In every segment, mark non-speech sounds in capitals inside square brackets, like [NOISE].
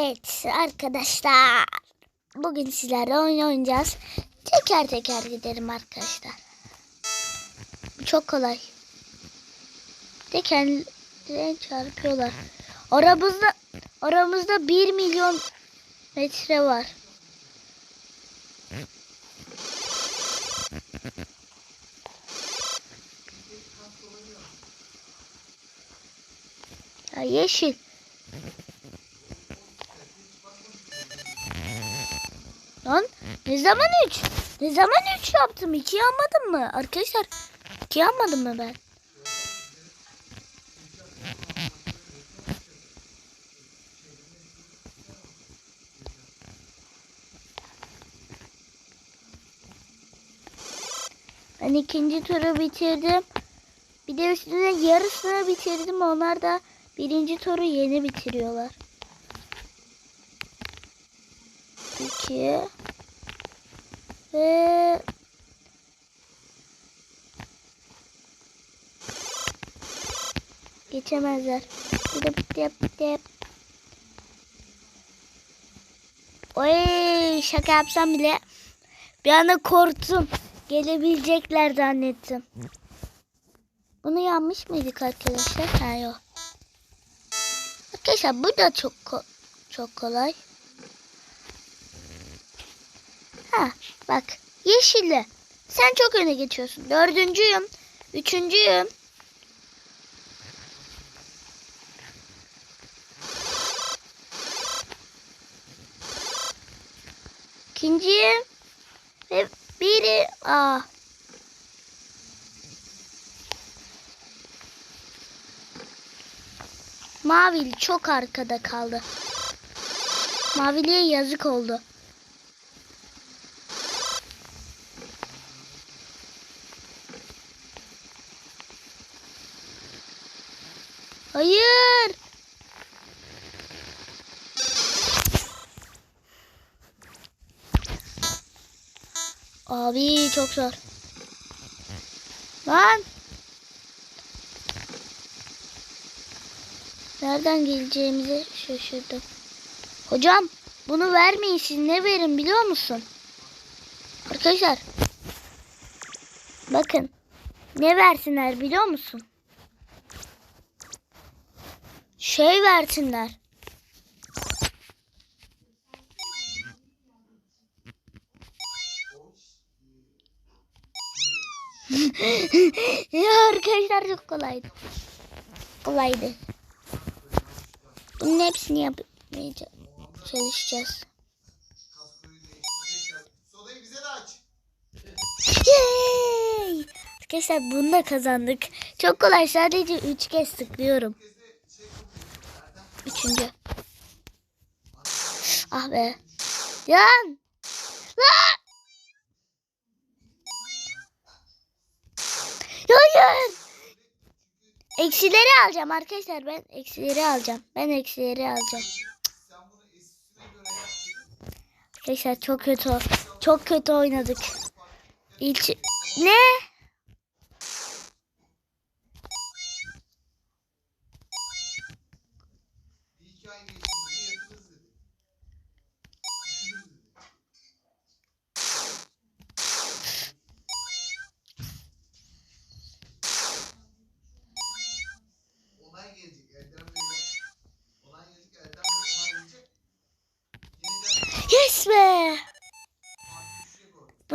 Evet arkadaşlar. Bugün sizlerle oyun oynayacağız. Teker teker gidelim arkadaşlar. Çok kolay. Tekerle çarpıyorlar. Aramızda aramızda 1 milyon metre var. Ya yeşil. Ne zaman 3? Ne zaman 3 yaptım? 2 yapmadım mı? Arkadaşlar 2 yapmadım mı ben? Ben ikinci turu bitirdim. Bir de üstüne yarısını bitirdim. Onlar da birinci turu yeni bitiriyorlar. İki. Ve geçemezler. Dip dip dip. Oy şaka yapsam bile bir anda korktum. Gelebilecekler zannettim. Bunu yanmış mıydık arkadaşlar? Ha yok. Arkadaşlar bu da çok çok kolay. Ha bak yeşilli. Sen çok öne geçiyorsun. Dördüncüyüm. Üçüncüyüm. İkinciyim. Ve biri... Aa. Mavili çok arkada kaldı. Maviliye yazık oldu. Hayır. Abi çok zor. Lan. Nereden geleceğimizi şaşırdım. Hocam bunu vermeyin siz ne verin biliyor musun? Arkadaşlar. Bakın. Ne versinler biliyor musun? Şey versinler. [LAUGHS] ya arkadaşlar çok kolaydı. Kolaydı. Bunun hepsini yapmaya çalışacağız. Yay! Arkadaşlar bunu da kazandık. Çok kolay sadece 3 kez tıklıyorum. Üçüncü. Ah be. Yan. Lan! Hayır. Eksileri alacağım arkadaşlar. Ben eksileri alacağım. Ben eksileri alacağım. Arkadaşlar çok kötü. Çok kötü oynadık. İlk... Ne?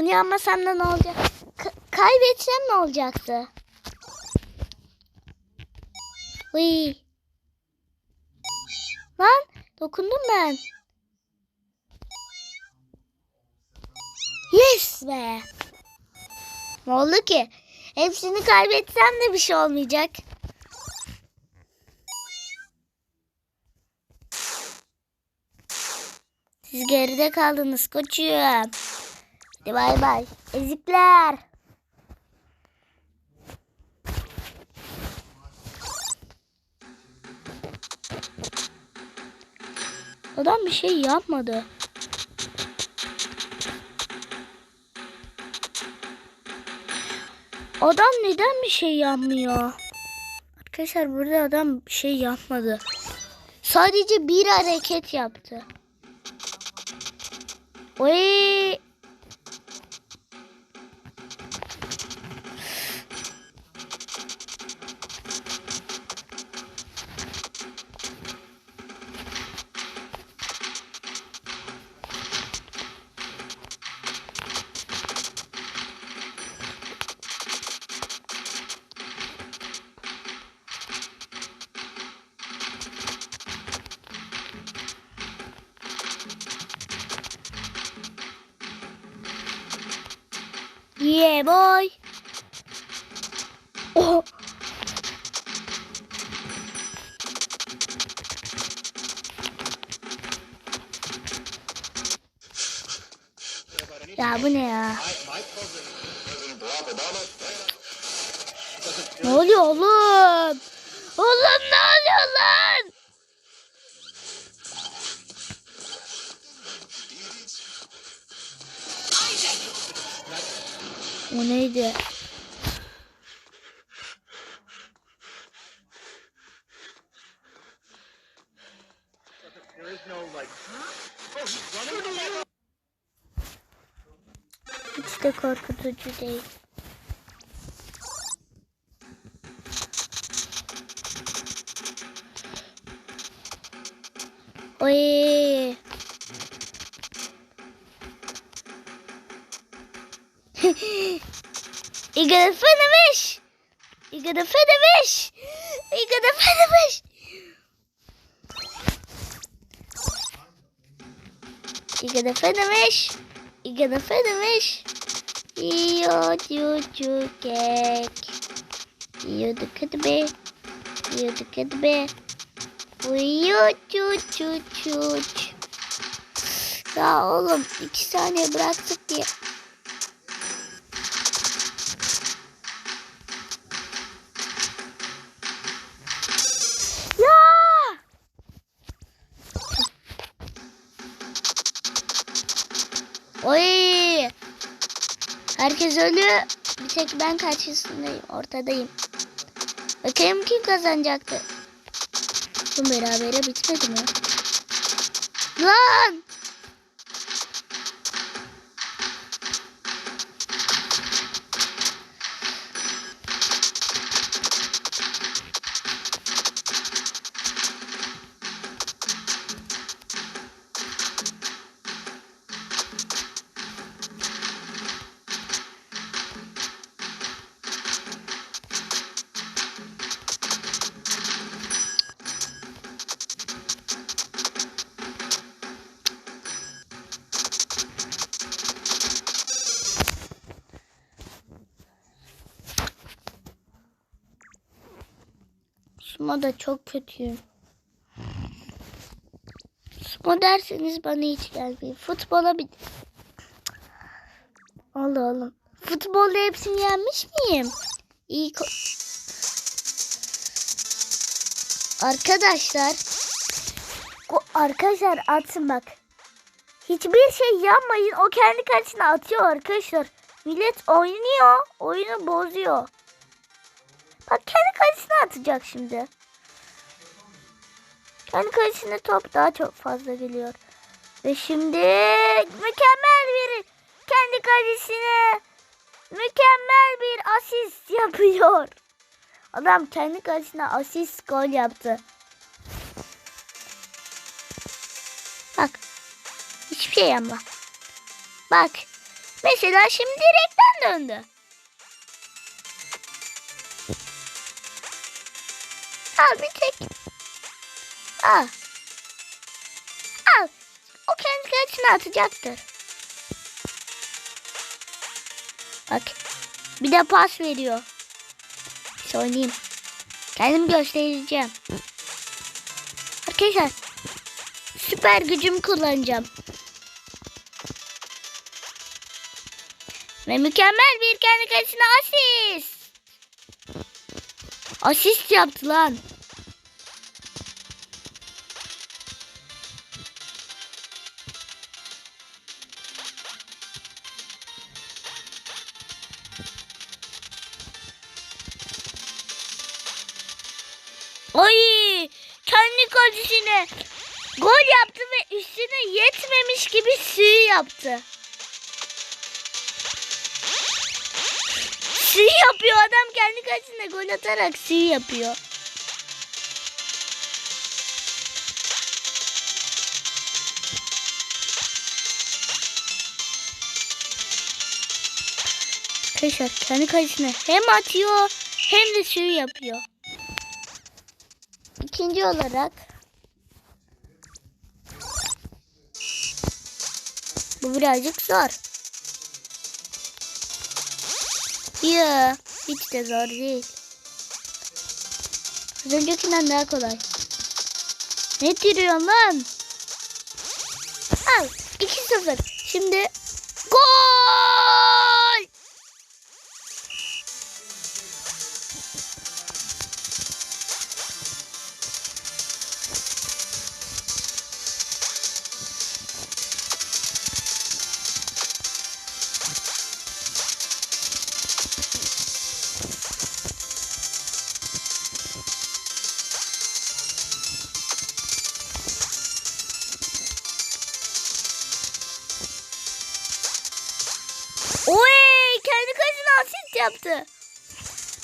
Düşecek o. Bunu yapmasam da ne olacak? Ka- kaybetsem ne olacaktı? Uy. Lan dokundum ben. Yes be. Ne oldu ki? Hepsini kaybetsem de bir şey olmayacak. Siz geride kaldınız koçum. Hadi bay bay. Ezikler. Adam bir şey yapmadı. Adam neden bir şey yapmıyor? Arkadaşlar burada adam bir şey yapmadı. Sadece bir hareket yaptı. Oy. Yeah boy. Oh. Ya bu ne ya? Ne oluyor oğlum? Oğlum ne O neydi? Hiç de korkutucu değil. You gotta finish. You gotta finish. You gotta finish. You gotta finish. You gotta finish. You you you cake. You the kid be. You the kid be. You you you you. Ya oğlum iki saniye bıraktık diye. Oy! Herkes ölü. Bir tek ben karşısındayım. Ortadayım. Bakayım kim kazanacaktı. Bu berabere bitmedi mi? Lan! Sumo da çok kötüyüm. Sumo derseniz bana hiç gelmeyin. Futbola bir... Allah Allah. Futbolda hepsini yenmiş miyim? İyi Arkadaşlar. Arkadaşlar atsın bak. Hiçbir şey yapmayın. O kendi karşısına atıyor arkadaşlar. Millet oynuyor. Oyunu bozuyor. Kendi kalesine atacak şimdi. Kendi kalesine top daha çok fazla geliyor. Ve şimdi mükemmel bir kendi kalesine mükemmel bir asist yapıyor. Adam kendi kalesine asist gol yaptı. Bak. Hiçbir şey yapma. Bak. Mesela şimdi direkten döndü. Al bir tek. Al. Al. O kendi kaçını atacaktır. Bak. Bir de pas veriyor. Söyleyeyim. Kendim göstereceğim. Arkadaşlar. Süper gücümü kullanacağım. Ve mükemmel bir kendi kaçına asist. Asist yaptı lan. Kendi kendi kalesine gol yaptı ve üstüne yetmemiş gibi suyu yaptı. Suyu yapıyor adam kendi kalesine gol atarak suyu yapıyor. Arkadaşlar kendi kalesine hem atıyor hem de suyu yapıyor. İkinci olarak bu birazcık zor. Ya hiç de zor değil. Az öncekinden daha kolay. Ne diyorsun lan? Al 2-0. Şimdi gol! Yaptı.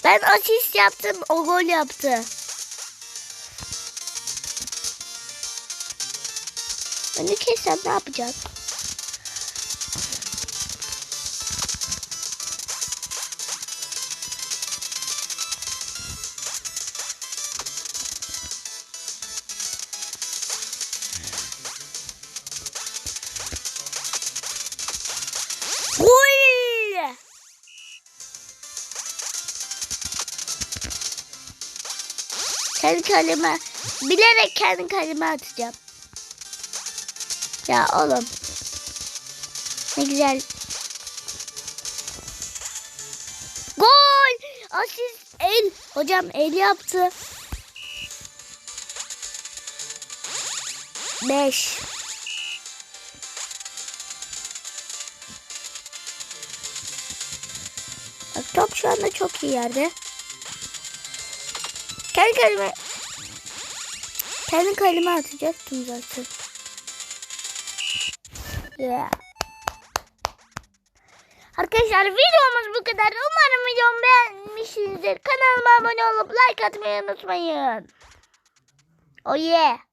Ben asist yaptım o gol yaptı. Önü kessem ne yapacağız? Kendi kaleme, bilerek kendi kaleme atacağım. Ya oğlum. Ne güzel. Gol! Asist el. Hocam el yaptı. Beş. Bak top şu anda çok iyi yerde. Kendi kaleme kendi kaleme atacaktım zaten. Yeah. Arkadaşlar videomuz bu kadar. Umarım videomu beğenmişsinizdir. Kanalıma abone olup like atmayı unutmayın. Oh yeah.